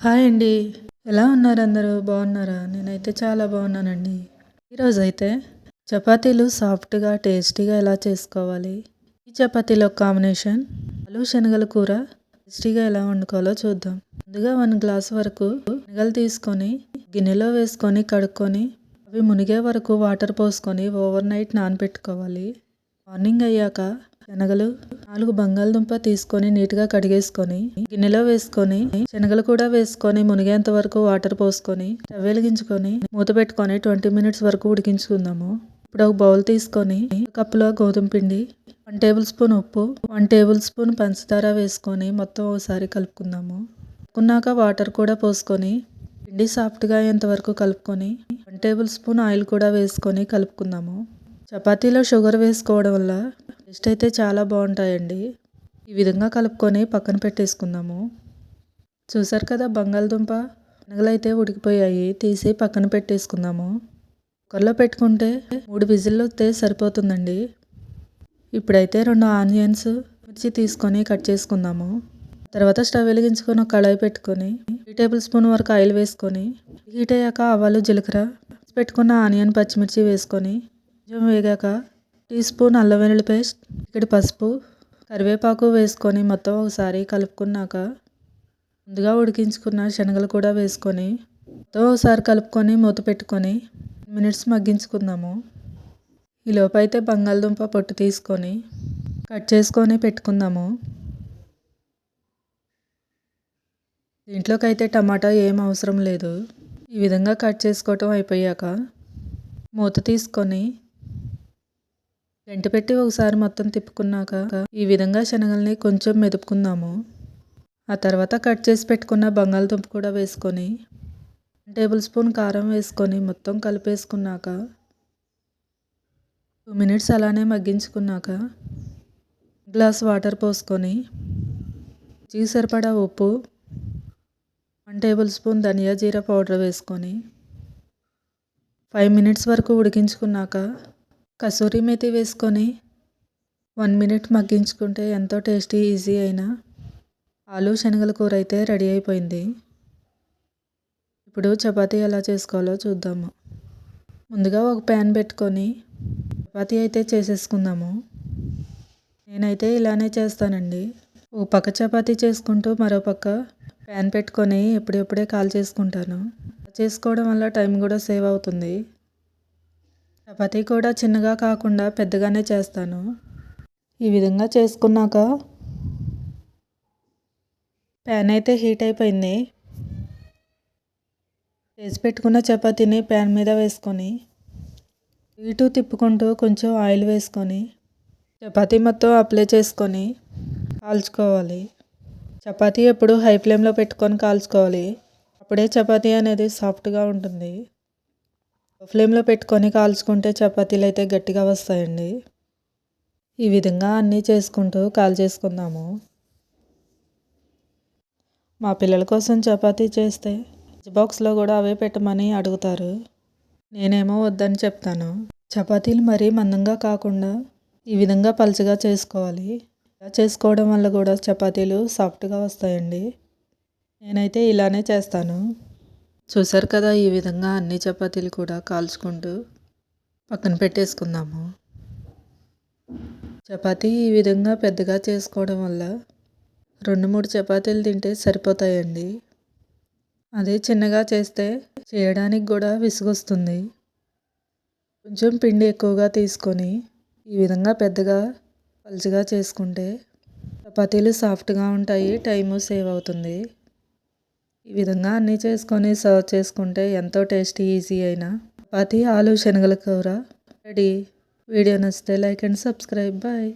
Hi అండి. ఎలా ఉన్నారు అందరూ? బాగున్నారా? నేనైతే చాలా బాగున్నానండి. ఈరోజు అయితే చపాతీలు సాఫ్ట్గా టేస్టీగా ఎలా చేసుకోవాలి? ఈ చపాతీలో కాంబినేషన్ ఆలు శనగల కూర టేస్టీగా ఎలా వండుకోవాలో చూద్దాం. ముందుగా వన్ గ్లాస్ వరకు శనగలు తీసుకొని గిన్నెలో వేసుకొని కడుక్కొని అవి మునిగే వరకు వాటర్ పోసుకొని ఓవర్ నైట్ నానబెట్టుకోవాలి. మార్నింగ్ అయ్యాక శనగలు నాలుగు బంగాళదుంప తీసుకొని నీట్గా కడిగేసుకొని గిన్నెలో వేసుకొని శనగలు కూడా వేసుకొని మునిగేంత వరకు వాటర్ పోసుకొని స్టవ్ వెలిగించుకొని మూత పెట్టుకొని ట్వంటీ మినిట్స్ వరకు ఉడికించుకుందాము. ఇప్పుడు ఒక బౌల్ తీసుకొని కప్పులో గోధుమ పిండి వన్ టేబుల్ స్పూన్ ఉప్పు వన్ టేబుల్ స్పూన్ పంచదార వేసుకొని మొత్తం ఒకసారి కలుపుకుందాము. కలుపుకున్నాక వాటర్ కూడా పోసుకొని పిండి సాఫ్ట్గా అయ్యేంత వరకు కలుపుకొని వన్ టేబుల్ స్పూన్ ఆయిల్ కూడా వేసుకొని కలుపుకుందాము. చపాతీలో షుగర్ వేసుకోవడం వల్ల టేస్ట్ అయితే చాలా బాగుంటాయండి. ఈ విధంగా కలుపుకొని పక్కన పెట్టేసుకుందాము. చూసారు కదా బంగాళదుంప? శనగలైతే ఉడికిపోయాయి. తీసి పక్కన పెట్టేసుకుందాము. కుక్కర్లో పెట్టుకుంటే మూడు విజిల్లు వస్తే సరిపోతుందండి. ఇప్పుడైతే రెండు ఆనియన్స్ మిర్చి తీసుకొని కట్ చేసుకుందాము. తర్వాత స్టవ్ వెలిగించుకొని ఒక కళాయి పెట్టుకొని త్రీ టేబుల్ స్పూన్ వరకు ఆయిల్ వేసుకొని హీట్ అయ్యాక ఆవాలు జీలకర్ర పెట్టుకున్న ఆనియన్ పచ్చిమిర్చి వేసుకొని కొంచెం వేగాక టీ స్పూన్ అల్లం వెల్లుల్లి పేస్ట్ ఇక్కడ పసుపు కరివేపాకు వేసుకొని మొత్తం ఒకసారి కలుపుకున్నాక ముందుగా ఉడికించుకున్న శనగలు కూడా వేసుకొని మొత్తం ఒకసారి కలుపుకొని మూత పెట్టుకొని మినిట్స్ మగ్గించుకుందాము. ఈలోపు అయితే బంగాళదుంప పొట్టు తీసుకొని కట్ చేసుకొని పెట్టుకుందాము. దీంట్లోకైతే టమాటా ఏం అవసరం లేదు. ఈ విధంగా కట్ చేసుకోవటం అయిపోయాక మూత తీసుకొని పెట్టి ఒకసారి మొత్తం తిప్పుకున్నాక ఈ విధంగా శనగల్ని కొంచెం మెదుపుకుందాము. ఆ తర్వాత కట్ చేసి పెట్టుకున్న బంగాళదుంప కూడా వేసుకొని టేబుల్ స్పూన్ కారం వేసుకొని మొత్తం కలిపేసుకున్నాక టూ మినిట్స్ అలానే మగ్గించుకున్నాక గ్లాస్ వాటర్ పోసుకొని చీ సరిపడా ఉప్పు వన్ టేబుల్ స్పూన్ ధనియా జీరా పౌడర్ వేసుకొని ఫైవ్ మినిట్స్ వరకు ఉడికించుకున్నాక కసూరి మేతి వేసుకొని వన్ మినిట్ మగ్గించుకుంటే ఎంతో టేస్టీ ఈజీ అయిన ఆలు శనగల కూర అయితే రెడీ అయిపోయింది. ఇప్పుడు చపాతీ ఎలా చేసుకోవాలో చూద్దాము. ముందుగా ఒక ప్యాన్ పెట్టుకొని చపాతీ అయితే చేసేసుకుందాము. నేనైతే ఇలానే చేస్తానండి. ఒక పక్క చపాతీ చేసుకుంటూ మరో పక్క ప్యాన్ పెట్టుకొని ఎప్పుడెప్పుడే కాల్ చేసుకుంటాను. చేసుకోవడం వల్ల టైం కూడా సేవ్ అవుతుంది. చపాతీ కూడా చిన్నగా కాకుండా పెద్దగానే చేస్తాను. ఈ విధంగా చేసుకున్నాక ప్యాన్ అయితే హీట్ అయిపోయింది. చేసి పెట్టుకున్న చపాతీని ప్యాన్ మీద వేసుకొని ఇటు తిప్పుకుంటూ కొంచెం ఆయిల్ వేసుకొని చపాతీ మొత్తం అప్లై చేసుకొని కాల్చుకోవాలి. చపాతీ ఎప్పుడు హై ఫ్లేమ్లో పెట్టుకొని కాల్చుకోవాలి. అప్పుడే చపాతీ అనేది సాఫ్ట్గా ఉంటుంది. ఫ్లేమ్లో పెట్టుకొని కాల్చుకుంటే చపాతీలు అయితే గట్టిగా వస్తాయండి. ఈ విధంగా అన్నీ చేసుకుంటూ కాల్ చేసుకుందాము. మా పిల్లల కోసం చపాతీ చేస్తే బాక్స్లో కూడా అవే పెట్టమని అడుగుతారు. నేనేమో వద్దని చెప్తాను. చపాతీలు మరీ మందంగా కాకుండా ఈ విధంగా పలుచగా చేసుకోవాలి. ఇలా చేసుకోవడం వల్ల కూడా చపాతీలు సాఫ్ట్గా వస్తాయండి. నేనైతే ఇలానే చేస్తాను. చూసారు కదా ఈ విధంగా అన్ని చపాతీలు కూడా కాల్చుకుంటూ పక్కన పెట్టేసుకుందాము. చపాతీ ఈ విధంగా పెద్దగా చేసుకోవడం వల్ల రెండు మూడు చపాతీలు తింటే సరిపోతాయండి. అదే చిన్నగా చేస్తే చేయడానికి కూడా విసుగొస్తుంది. కొంచెం పిండి ఎక్కువగా తీసుకొని ఈ విధంగా పెద్దగా పలుచగా చేసుకుంటే చపాతీలు సాఫ్ట్గా ఉంటాయి టైము సేవ్ అవుతుంది. ఈ విధంగా అన్నీ చేసుకొని సర్వ్ చేసుకుంటే ఎంతో టేస్టీ ఈజీ అయినా చపాతి ఆలు శనగల కూర. రెడీ. వీడియో నచ్చితే లైక్ అండ్ సబ్స్క్రైబ్. బాయ్.